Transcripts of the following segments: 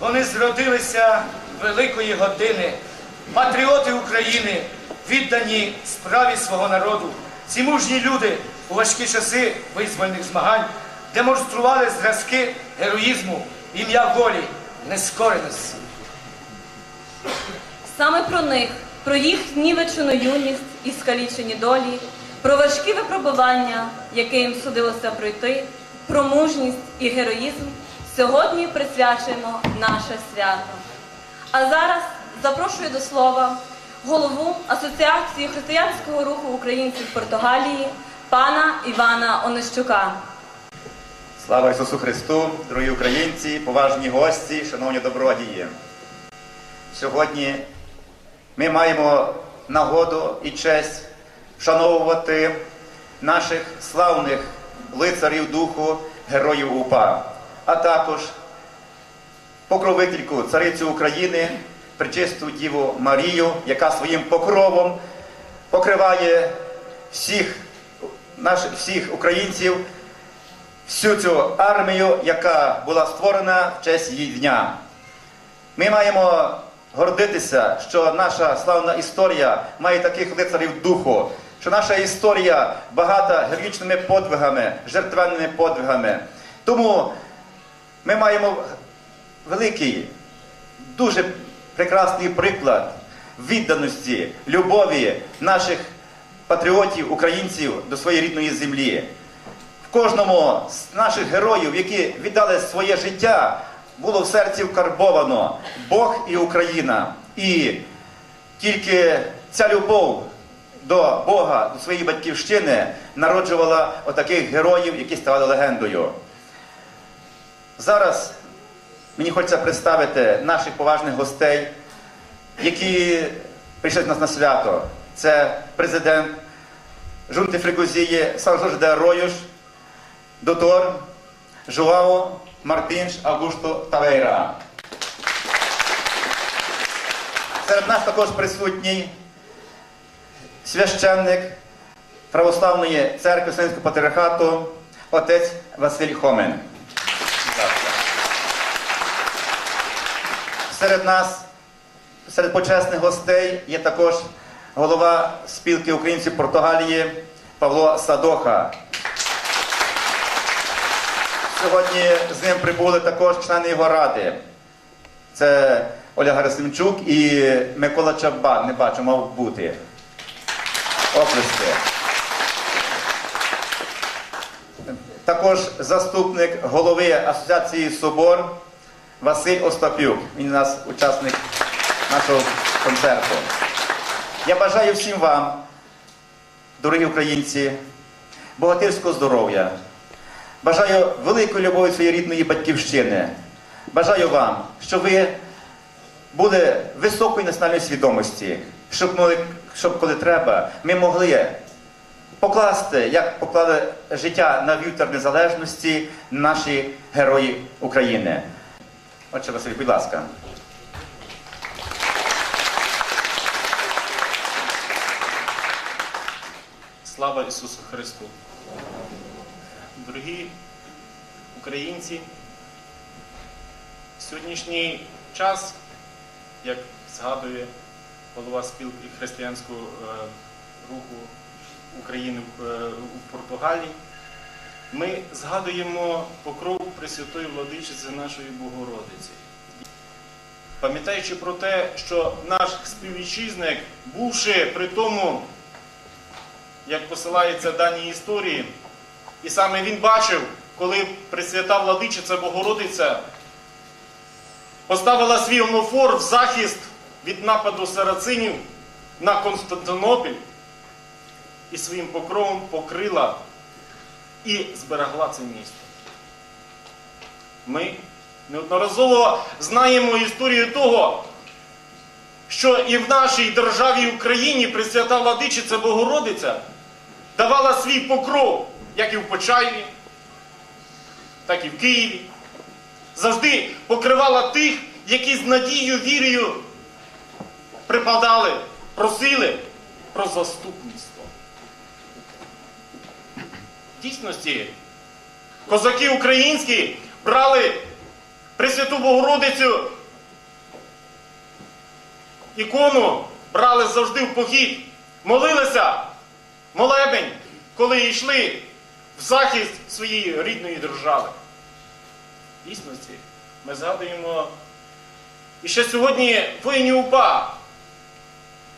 зродилися великої години, патріоти України, віддані справі свого народу. Ці мужні люди у важкі часи визвольних змагань демонстрували зразки героїзму, ім'я волі, нескореності. Саме про них, про їх знівечену юність і скалічені долі, про важкі випробування, яке їм судилося пройти, про мужність і героїзм сьогодні присвячуємо наше свято. А зараз запрошую до слова голову Асоціації християнського руху українців Португалії пана Івана Онищука. Слава Ісусу Христу, дорогі українці, поважні гості, шановні добродії. Сьогодні ми маємо нагоду і честь вшановувати наших славних лицарів духу, героїв УПА, а також покровительку царицю України, пречисту Діву Марію, яка своїм покровом покриває всіх, наших, всіх українців всю цю армію, яка була створена в честь її дня. Ми маємо гордитися, що наша славна історія має таких лицарів духу, що наша історія багата героїчними подвигами, жертвенними подвигами. Тому ми маємо великий, дуже прекрасний приклад відданості, любові наших патріотів, українців до своєї рідної землі. В кожному з наших героїв, які віддали своє життя, було в серці вкарбовано Бог і Україна. І тільки ця любов до Бога, до своєї батьківщини народжувала отаких героїв, які ставали легендою. Зараз мені хочеться представити наших поважних гостей, які прийшли до нас на свято. Це президент Жунти Фрикузії Сан Жорж де Аройош, Doutor João Martins Augusto Taveira. Серед нас також присутній священник Православної церкви Вселенського патріархату отець Василь Хомен. Будь ласка. Серед нас, серед почесних гостей, є також голова спілки українців Португалії Павло Садоха. Сьогодні з ним прибули також члени його ради. Це Оля Гарасимчук і Микола Чабан. Не бачу, мав бути. Оплески. Також заступник голови Асоціації Собор Василь Остапюк. Він у нас учасник нашого концерту. Я бажаю всім вам, дорогі українці, богатирського здоров'я. Бажаю великої любові своєї рідної батьківщини. Бажаю вам, щоб ви були високої національної свідомості, щоб, коли- щоб коли треба, ми могли покласти, як поклали життя на вівтар незалежності наші герої України. Отже, Василь, будь ласка. Слава Ісусу Христу! Дорогі українці, сьогоднішній час, як згадує голова спілки християнського е, руху України в, е, Португалії, ми згадуємо покров Пресвятої Владичиці нашої Богородиці. Пам'ятаючи про те, що наш співвітчизник, бувши при тому як посилається дані історії. І саме він бачив, коли Пресвята Владичиця Богородиця поставила свій омофор в захист від нападу сарацинів на Константинопіль і своїм покровом покрила і зберегла це місто. Ми неодноразово знаємо історію того, що і в нашій державі Україні Пресвята Владичиця Богородиця давала свій покров, як і в Почаєві, так і в Києві. Завжди покривала тих, які з надією, вірою припадали, просили про заступництво. Дійсності, козаки українські брали Пресвяту Богородицю ікону брали завжди в похід, молилися молебень, коли йшли в захист своєї рідної держави. В дійсності ми згадуємо і ще сьогодні воїнів УПА.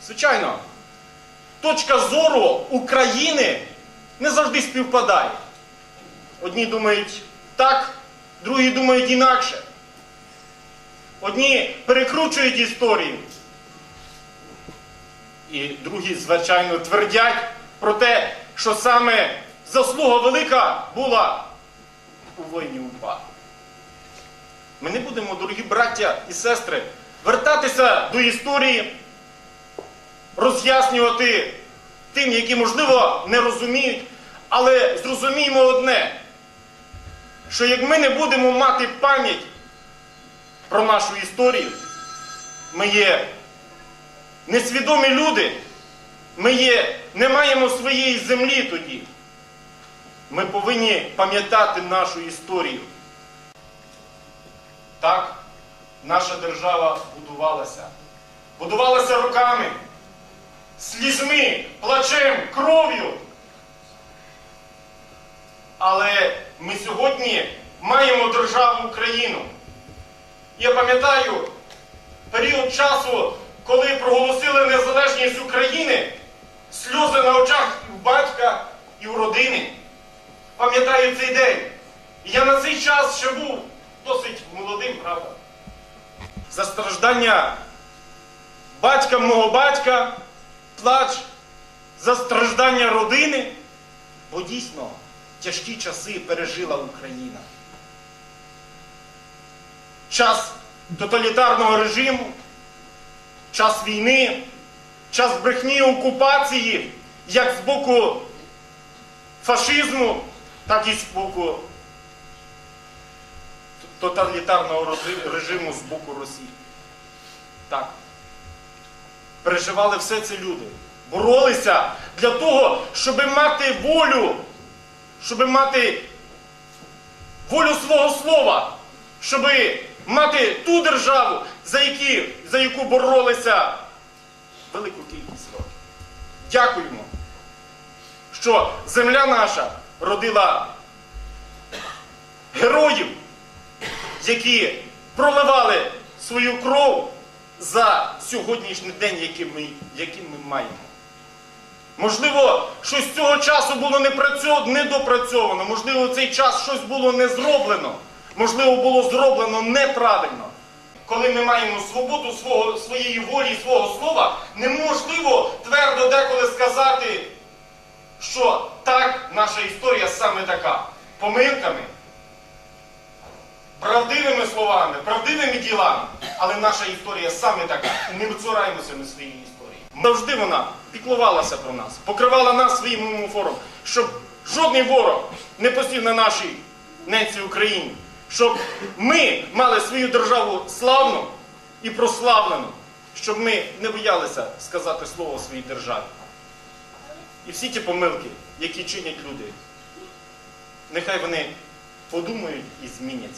Звичайно, точка зору України не завжди співпадає. Одні думають так, другі думають інакше. Одні перекручують історію. І другі, звичайно, твердять про те, що саме заслуга велика була у воїнів УПА. Ми не будемо, дорогі браття і сестри, вертатися до історії, роз'яснювати тим, які, можливо, не розуміють, але зрозуміємо одне, що як ми не будемо мати пам'ять про нашу історію, ми є несвідомі люди, ми є, не маємо своєї землі тоді. Ми повинні пам'ятати нашу історію. Так, наша держава будувалася. Будувалася руками, слізьми, плачем, кров'ю. Але ми сьогодні маємо державу Україну. Я пам'ятаю період часу, коли проголосили незалежність України, сльози на очах і у батька, і у родини. Пам'ятаю цей день. Я на цей час ще був досить молодим, правда. За страждання батька мого батька, плач, за страждання родини, бо дійсно тяжкі часи пережила Україна. Час тоталітарного режиму, час війни, час брехні окупації, як з боку фашизму, так і з боку тоталітарного режиму з боку Росії. Так. Переживали все це люди. Боролися для того, щоб мати волю, щоб мати волю свого слова, щоб мати ту державу, за, які, за яку боролися велику кількість років. Дякуємо, що земля наша родила героїв, які проливали свою кров за сьогоднішній день, який ми, який ми маємо. Можливо, щось з цього часу було недопрацьовано, можливо, в цей час щось було не зроблено, можливо, було зроблено неправильно. Коли ми маємо свободу свого, своєї волі, свого слова, неможливо твердо деколи сказати, що так, наша історія саме така. Помилками, правдивими словами, правдивими ділами, але наша історія саме така. Не цураємося ми своєї історії. Завжди вона піклувалася про нас, покривала нас своїм умофором, щоб жодний ворог не посів на нашій ненці Україні, щоб ми мали свою державу славну і прославлену, щоб ми не боялися сказати слово своїй державі. І всі ті помилки, які чинять люди, нехай вони подумають і зміняться.